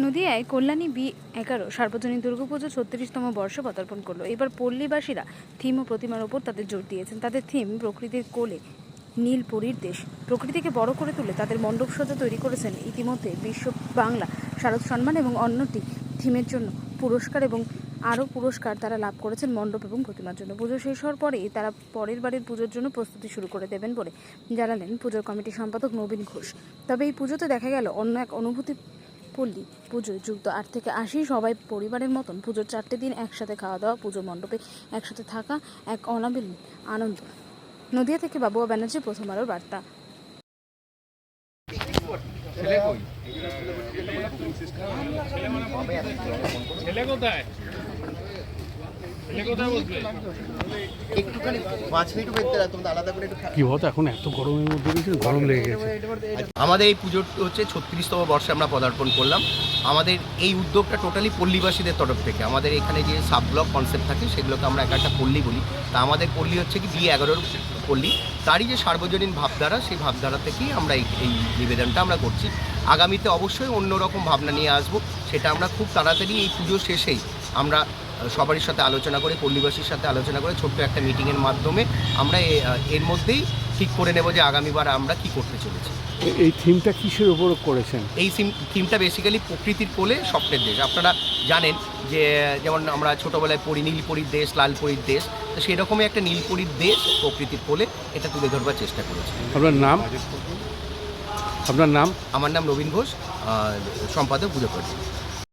নদিয়ায় Kalyani B এগারো, সার্বজনীন দুর্গাপুজো ছত্রিশতম বর্ষ পদার্পণ করল। এবার পল্লীবাসীরা থিম ও প্রতিমার ওপর তাদের জোর দিয়েছেন। তাদের থিম প্রকৃতির কোলে নীলপরীর দেশ। প্রকৃতিকে বড় করে তুলে তাদের মণ্ডপ সজ্জা তৈরি করেছেন ইতিমধ্যে বিশ্ব বাংলা শারদ সম্মান এবং অন্যটি থিমের জন্য পুরস্কার এবং আরও পুরস্কার তারা লাভ করেছেন মণ্ডপ এবং প্রতিমার জন্য। পুজো শেষ হওয়ার পরেই তারা পরের বাড়ির পুজোর জন্য প্রস্তুতি শুরু করে দেবেন বলে জানালেন পুজোর কমিটির সম্পাদক নবীন ঘোষ। তবে এই পুজোতে দেখা গেল অন্য এক অনুভূতি পল্লী পুজোয় যুক্ত আট থেকে আশি সবাই পরিবারের মতন পুজোর চারটে দিন একসাথে খাওয়া দাওয়া, পুজো মণ্ডপে একসাথে থাকা এক অনাবিল আনন্দ। নদিয়া থেকে বাবুয়া ব্যানার্জি, প্রথম আলোর বার্তা। ছেলে কোথায়? কি বলতো এখন এত গরমের মধ্যে গরম লেগে গেছে। আমাদের এই পুজোর হচ্ছে ছত্রিশতম বর্ষে আমরা পদার্পণ করলাম। আমাদের এই উদ্যোগটা টোটালি পল্লীবাসীদের তরফ থেকে। আমাদের এখানে যে সাব ব্লক কনসেপ্ট থাকে সেগুলোকে আমরা একটা একটা পল্লী বলি। তা আমাদের পল্লী হচ্ছে কি বি এগারোর পল্লী। তারই যে সার্বজনীন ভাবধারা সেই ভাবধারা থেকেই আমরা এই এই নিবেদনটা আমরা করছি। আগামীতে অবশ্যই অন্যরকম ভাবনা নিয়ে আসব। সেটা আমরা খুব তাড়াতাড়ি এই পুজো শেষেই আমরা সবারই সাথে আলোচনা করে পল্লীবাসীর সাথে আলোচনা করে ছোট্ট একটা মিটিংয়ের মাধ্যমে আমরা এর মধ্যেই ঠিক করে নেব যে আগামীবার আমরা কি করতে চলেছি। এই থিমটা কিসের উপর করেছেন? এই থিমটা বেসিক্যালি প্রকৃতির কোলে স্বপ্নের দেশ। আপনারা জানেন যে যেমন আমরা ছোটোবেলায় পড়ি নীলপরীর দেশ লালপরীর দেশ তো সেরকমই একটা নীলপরীর দেশ প্রকৃতির কোলে এটা তুলে ধরবার চেষ্টা করেছি। আপনার নাম? আপনার নাম? আমার নাম নবীন ঘোষ সম্পাদক পুজো করছি